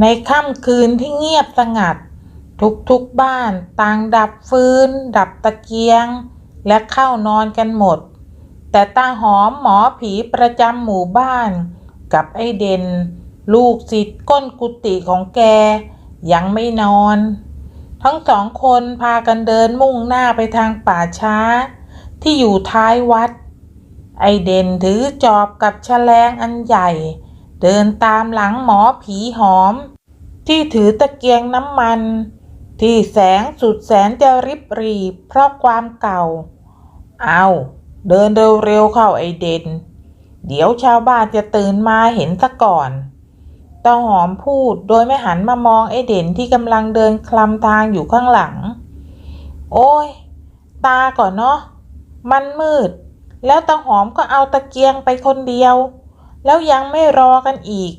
ในค่ำคืนที่เงียบสงัด ทุกๆบ้านต่างดับฟืน ดับตะเกียง และเข้านอนกันหมด แต่ตาหอมหมอผีประจำหมู่บ้าน กับไอเด่น ลูกศิษย์ก้นกุฏิของแก ยังไม่นอน ทั้งสองคนพากันเดินมุ่งหน้าไปทางป่าช้า ที่อยู่ท้ายวัด ไอเด่นถือจอบกับแฉลงอันใหญ่ เดินตามหลังหมอผีหอม ที่ถือตะเกียงน้ำมัน ที่แสงสุดแสนจะริบรีเพราะความเก่า เอาเดินเร็วๆเข้าไอเด่นเดี๋ยวชาวบ้านจะตื่นมาเห็นซะก่อนตาหอมพูดโดยไม่หันมามองไอเด่นที่กำลังเดินคลำทางอยู่ข้างหลัง โอ้ย ตาก่อนเนาะ มันมืด แล้วตาหอมก็เอาตะเกียงไปคนเดียว แล้วยังไม่รอกันอีก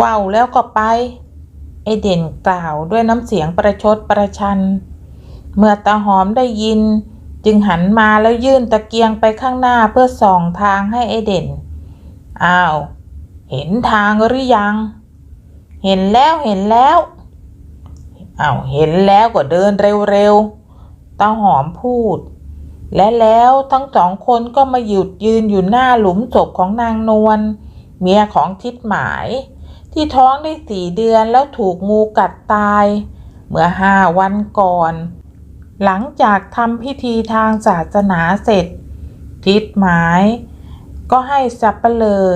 ว้าวแล้วก็ไป ไอเด่นกล่าวด้วยน้ำเสียงประชดประชัน เมื่อตาหอมได้ยิน จึงหันมาแล้วยื่นตะเกียงไปข้างหน้าเพื่อส่องทางให้ไอเด่น อ้าว เห็นทางหรือยัง เห็นแล้วเห็นแล้วอ้าวเห็นแล้วก็เดินเร็วๆตาหอมพูด และแล้วทั้งสองคนก็มาหยุดยืนอยู่หน้าหลุมศพของนางนวลเมียของทิดหมาย ที่ท้องได้สี่เดือนแล้วถูกงูกัดตาย เมื่อห้าวันก่อน หลังจากทำพิธีทางศาสนาเสร็จ ทิดหมาย ก็ให้สับเปลอ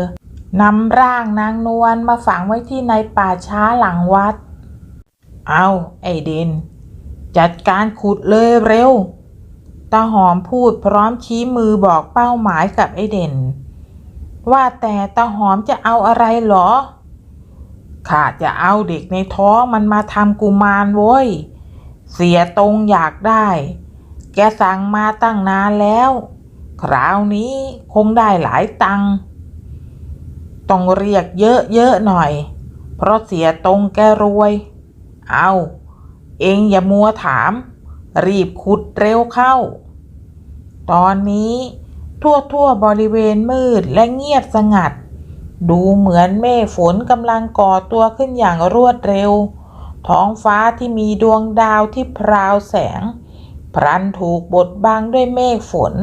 นำร่างนางนวลมาฝังไว้ที่ในป่าช้าหลังวัด เอาไอเดนจัดการขุดเลยเร็ว ตาหอมพูดพร้อมชี้มือบอกเป้าหมายกับไอเด่น ว่าแต่ตาหอมจะเอาอะไรเหรอ ข้าจะเอาเด็กในท้องมันมาทำกุมารโว้ย เสียตรงอยากได้ แกสั่งมาตั้งนานแล้ว คราวนี้คงได้หลายตังค์ต้องเรียกเยอะๆหน่อย เพราะเสียตรงแกรวย เอา เองอย่ามัวถาม รีบขุดเร็วเข้า ตอนนี้ทั่วทั่วบริเวณมืดและเงียบสงัด ดูเหมือนเมฆฝนกำลังก่อตัวขึ้นอย่างรวดเร็ว ท้องฟ้าที่มีดวงดาวที่พราวแสง พรันถูกบดบังด้วยเมฆฝน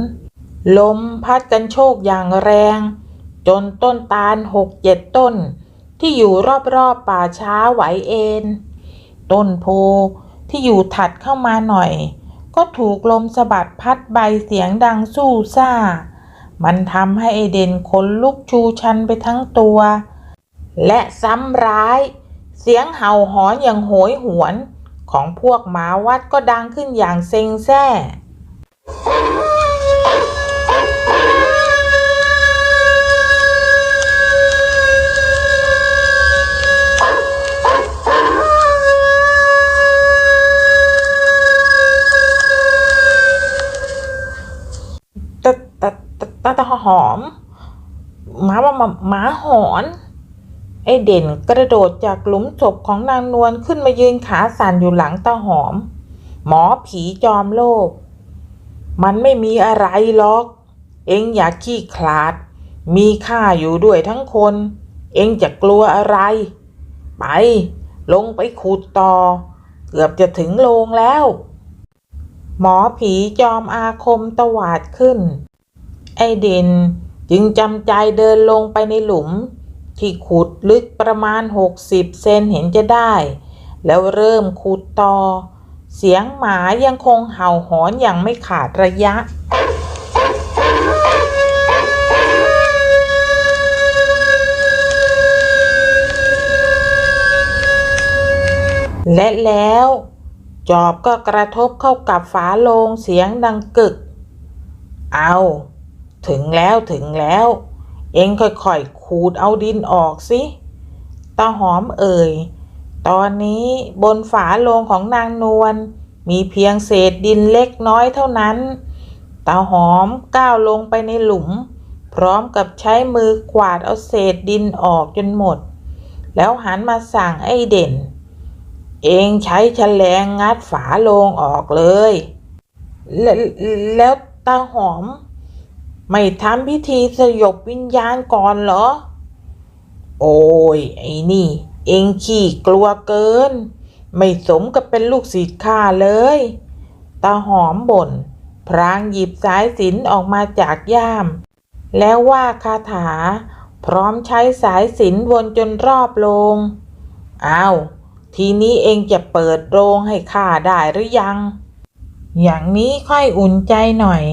ลมพัดกันโชกอย่างแรง จนต้นตาลหกเจ็ดต้น ที่อยู่รอบๆป่าช้าไหวเอ็นต้นโพที่อยู่ถัดเข้ามาหน่อย ก็ถูกลมสะบัดพัดใบเสียงดังสู้ซ่า มันทำให้เอเดนขนลุกชูชันไปทั้งตัว และซ้ำร้าย เสียงเห่าหอนอย่างโหยหวน ของพวกหมาวัดก็ดังขึ้นอย่างเซ็งแซ่ ตะตะตะหอมหมาว่าหมาหอน ไอเด่นกระโดดจากหลุมศพของนางนวลขึ้นมายืนขาสั่นอยู่หลังตาหอม หมอผีจอมโลก มันไม่มีอะไรหรอก เอ็งอย่าขี้ขลาด มีข้าอยู่ด้วยทั้งคน เอ็งจะกลัวอะไร ไป ลงไปขุดต่อ เกือบจะถึงโลงแล้ว หมอผีจอมอาคมตวาดขึ้น ไอเด่นจึงจำใจเดินลงไปในหลุม ที่ขุดลึกประมาณ 60 เซนเห็นจะได้ แล้วเริ่มขุดต่อ เสียงหมายังคงเห่าหอนอย่างไม่ขาดระยะและแล้ว จอบก็กระทบเข้ากับฝาโลงเสียงดังกึก เอา ถึงแล้วถึงแล้ว เองค่อยๆขูดเอาดินออกสิตาหอมเอ่ย ตอนนี้บนฝาโลงของนางนวลมีเพียงเศษดินเล็กน้อยเท่านั้นตาหอมก้าวลงไปในหลุม พร้อมกับใช้มือกวาดเอาเศษดินออกจนหมด แล้วหันมาสั่งไอ้เด่น เองใช้แฉลงงัดฝาโลงออกเลย แลแล้วตาหอม ไม่ทำพิธีสยบวิญญาณก่อนเหรอ โอ้ย ไอ้นี่ เองขี้กลัวเกิน ไม่สมกับเป็นลูกศิษย์ข้าเลยตาหอมบ่น พรางหยิบสายสินออกมาจากย่าม แล้วว่าคาถา พร้อมใช้สายสินวนจนรอบโรงอ้าว ทีนี้เองจะเปิดโรงให้ข้าได้หรือยัง อย่างนี้ค่อยอุ่นใจหน่อย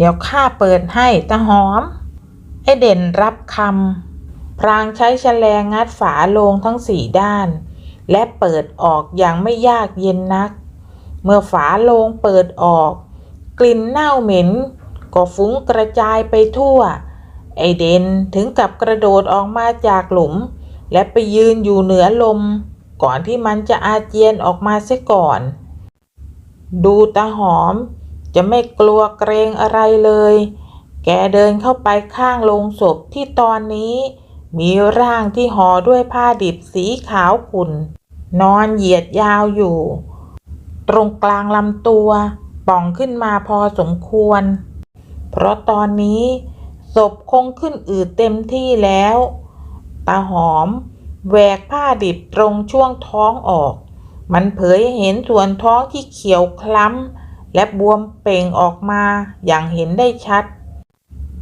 เดี๋ยวข้าเปิดให้ตาหอม ไอเด่นรับคำพรางใช้แฉลงงัดฝาโลงทั้งสี่ด้าน และเปิดออกอย่างไม่ยากเย็นนัก เมื่อฝาโลงเปิดออก กลิ่นเน่าเหม็น ก็ฟุ้งกระจายไปทั่ว ไอเดนถึงกับกระโดดออกมาจากหลุม และไปยืนอยู่เหนือลม ก่อนที่มันจะอาเจียนออกมาเสียก่อน ดูตาหอม จะไม่กลัวเกรงอะไรเลย แกเดินเข้าไปข้างโลงศพที่ตอนนี้ มีร่างที่ห่อด้วยผ้าดิบสีขาวขุ่น นอนเหยียดยาวอยู่ ตรงกลางลำตัวป่องขึ้นมาพอสมควร เพราะตอนนี้ศพคงขึ้นอืดเต็มที่แล้วตาหอมแหวกผ้าดิบตรงช่วงท้องออก มันเผยเห็นส่วนท้องที่เขียวคล้ำ และบวมเป่งออกมาอย่างเห็นได้ชัด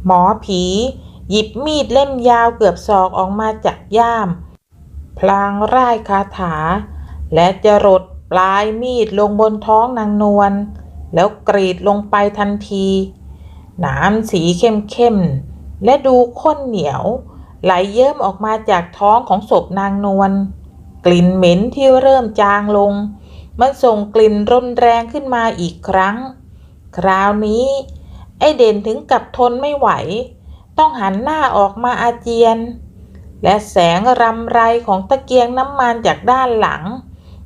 หมอผี หยิบมีดเล่มยาวเกือบศอกออกมาจากย่าม พลางร่ายคาถา และจะรดปลายมีดลงบนท้องนางนวลแล้วกรีดลงไปทันที น้ำสีเข้มๆ และดูข้นเหนียว ไหลเยิ้มออกมาจากท้องของศพนางนวลกลิ่นเหม็นที่เริ่มจางลง มันส่งกลิ่นรุนแรงขึ้นมาอีกครั้ง คราวนี้ ไอเด่นถึงกับทนไม่ไหว ต้องหันหน้าออกมาอาเจียน และแสงรำไรของตะเกียงน้ำมันจากด้านหลัง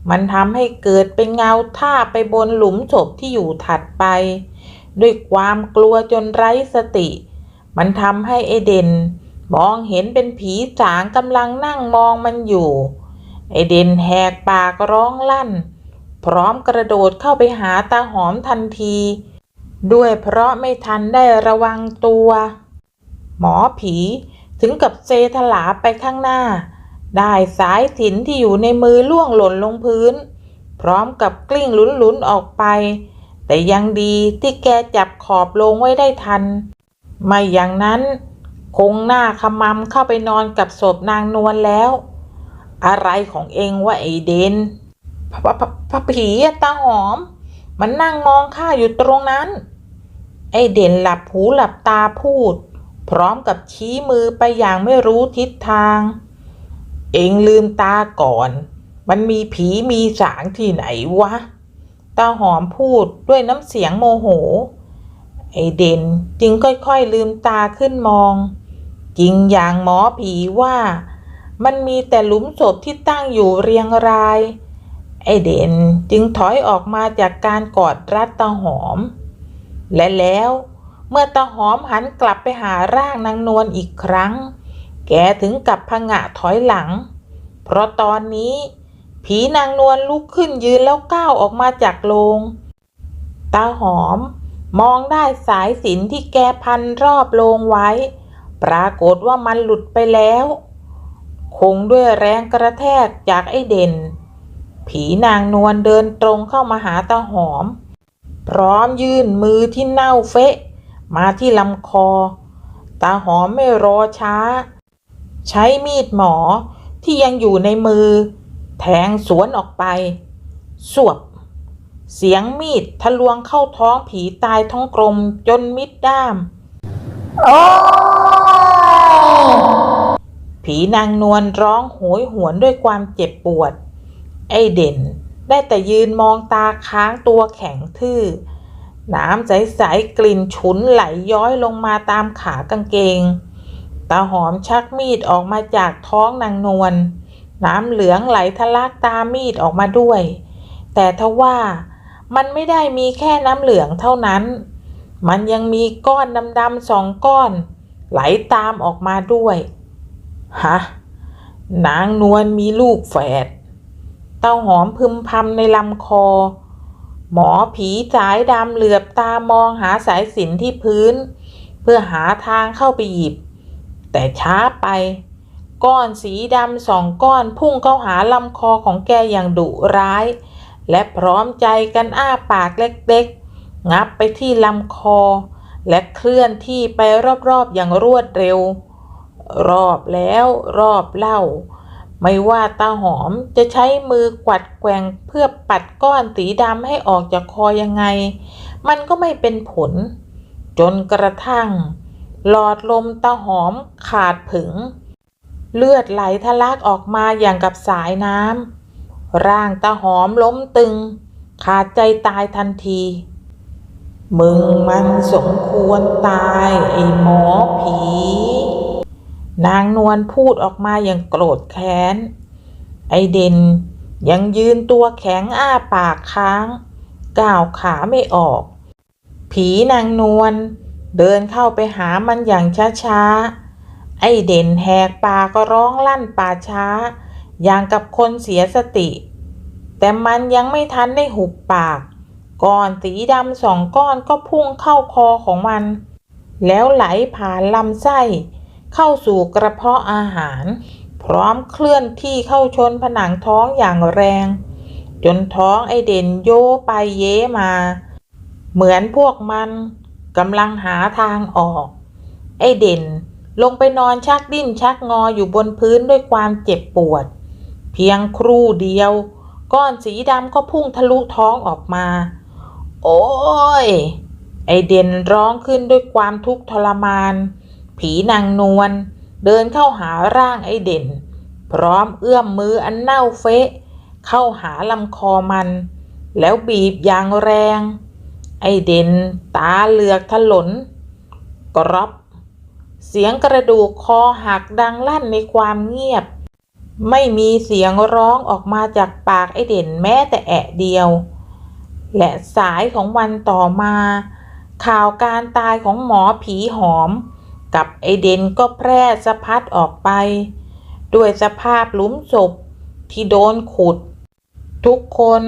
มันทำให้เกิดเป็นเงาท่าไปบนหลุมศพที่อยู่ถัดไป ด้วยความกลัวจนไร้สติ มันทำให้ไอเด่นมองเห็นเป็นผีสางกำลังนั่งมองมันอยู่ ไอเด่นแหกปากร้องลั่น พร้อมกระโดดเข้าไปหาตาหอมทันที ด้วยเพราะไม่ทันได้ระวังตัว หมอผีถึงกับเซถลาไปข้างหน้า ได้สายสินที่อยู่ในมือล่วงหล่นลงพื้น พร้อมกับกลิ้งลุ้นๆออกไป แต่ยังดีที่แกจับขอบลงไว้ได้ทัน ไม่อย่างนั้น คงหน้าขมำเข้าไปนอนกับศพนางนวลแล้ว อะไรของเองวะไอเดน พพพพผีตาหอม มันนั่งมองข้าอยู่ตรงนั้น ไอเด่นหลับหูหลับตาพูด พร้อมกับชี้มือไปอย่างไม่รู้ทิศทาง เองลืมตาก่อน มันมีผีมีสางที่ไหนวะ ตาหอมพูดด้วยน้ำเสียงโมโห ไอเด่นจึงค่อยๆลืมตาขึ้นมอง จริงอย่างหมอผีว่า มันมีแต่หลุมศพที่ตั้งอยู่เรียงราย ไอเด่นจึงถอยออกมาจากการกอดรัดตาหอม และแล้วเมื่อตาหอมหันกลับไปหาร่างนางนวลอีกครั้ง แกถึงกับพงะถอยหลัง เพราะตอนนี้ผีนางนวลลุกขึ้นยืนแล้วก้าวออกมาจากโลงตาหอมมองได้สายสินที่แกพันรอบโลงไว้ ปรากฏว่ามันหลุดไปแล้ว คงด้วยแรงกระแทกจากไอเด่น ผีนางนวลเดินตรงเข้ามาหาตาหอม พร้อมยื่นมือที่เน่าเฟะ มาที่ลำคอ ตาหอมไม่รอช้า ใช้มีดหมอที่ยังอยู่ในมือ แทงสวนออกไป สวบ เสียงมีดทะลวงเข้าท้องผีตายท้องกลมจนมิดด้ามโอ้ยผีนางนวลร้องโหยหวนด้วยความเจ็บปวด ไอเด่น ได้แต่ยืนมองตาค้างตัวแข็งทื่อ น้ำใสๆกลิ่นฉุนไหลย้อยลงมาตามขากางเกง ตาหอมชักมีดออกมาจากท้องนางนวล น้ำเหลืองไหลทะลักตามมีดออกมาด้วย แต่ทว่ามันไม่ได้มีแค่น้ำเหลืองเท่านั้น มันยังมีก้อนดำๆสองก้อน ไหลตามออกมาด้วย ฮะ นางนวลมีลูกแฝด เต้าหอมพึมพำในลำคอ หมอผีสายดำเหลือบตามองหาสายสินที่พื้น เพื่อหาทางเข้าไปหยิบ แต่ช้าไป ก้อนสีดำสองก้อนพุ่งเข้าหาลำคอของแกอย่างดุร้าย และพร้อมใจกันอ้าปากเล็กๆ งับไปที่ลำคอ และเคลื่อนที่ไปรอบๆอย่างรวดเร็ว รอบแล้วรอบเล่า ไม่ว่าตาหอมจะใช้มือกวัดแกว่งเพื่อปัดก้อนสีดำให้ออกจากคอยังไง มันก็ไม่เป็นผล จนกระทั่ง หลอดลมตาหอมขาดผึง เลือดไหลทะลักออกมาอย่างกับสายน้ำร่างตาหอมล้มตึง ขาดใจตายทันที มึงมันสมควรตายไอ้หมอผี นางนวลพูดออกมาอย่างโกรธแค้น ไอเด่นยังยืนตัวแข็งอ้าปากค้าง ก้าวขาไม่ออก ผีนางนวลเดินเข้าไปหามันอย่างช้าๆ ไอเด่นแหกปากก็ร้องลั่นป่าช้า อย่างกับคนเสียสติ แต่มันยังไม่ทันได้หุบปาก ก้อนสีดำสองก้อนก็พุ่งเข้าคอของมัน แล้วไหลผ่านลำไส้ เข้าสู่กระเพาะอาหาร พร้อมเคลื่อนที่เข้าชนผนังท้องอย่างแรง จนท้องไอเด่นโยไปเย้มา เหมือนพวกมันกำลังหาทางออก ไอเด่นลงไปนอนชักดิ้นชักงออยู่บนพื้นด้วยความเจ็บปวด เพียงครู่เดียว ก้อนสีดำก็พุ่งทะลุท้องออกมา โอ้ย ไอเด่นร้องขึ้นด้วยความทุกข์ทรมาน ผีนางนวลเดินเข้าหาร่างไอเด่น พร้อมเอื้อมมืออันเน่าเฟะ เข้าหาลำคอมัน แล้วบีบอย่างแรง ไอเด่นตาเหลือกถลน กรอบ เสียงกระดูกคอหักดังลั่นในความเงียบ ไม่มีเสียงร้องออกมาจากปากไอเด่นแม้แต่แอะเดียว และสายของวันต่อมา ข่าวการตายของหมอผีหอม กับไอเดนก็แพร่สะพัดออกไป ด้วยสภาพหลุมศพที่โดนขุด ทุกคน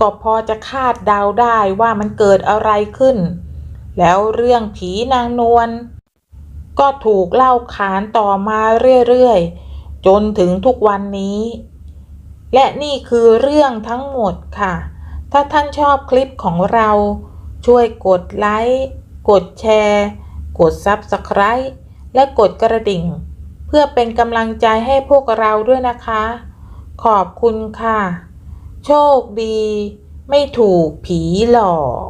ก็พอจะคาดเดาได้ว่ามันเกิดอะไรขึ้น แล้วเรื่องผีนางนวลก็ถูกเล่าขานต่อมาเรื่อยๆ จนถึงทุกวันนี้ และนี่คือเรื่องทั้งหมดค่ะ ถ้าท่านชอบคลิปของเรา ช่วยกดไลค์ กดแชร์ กด Subscribe และกดกระดิ่ง เพื่อเป็นกำลังใจให้พวกเราด้วยนะคะ ขอบคุณค่ะ โชคดี ไม่ถูกผีหลอก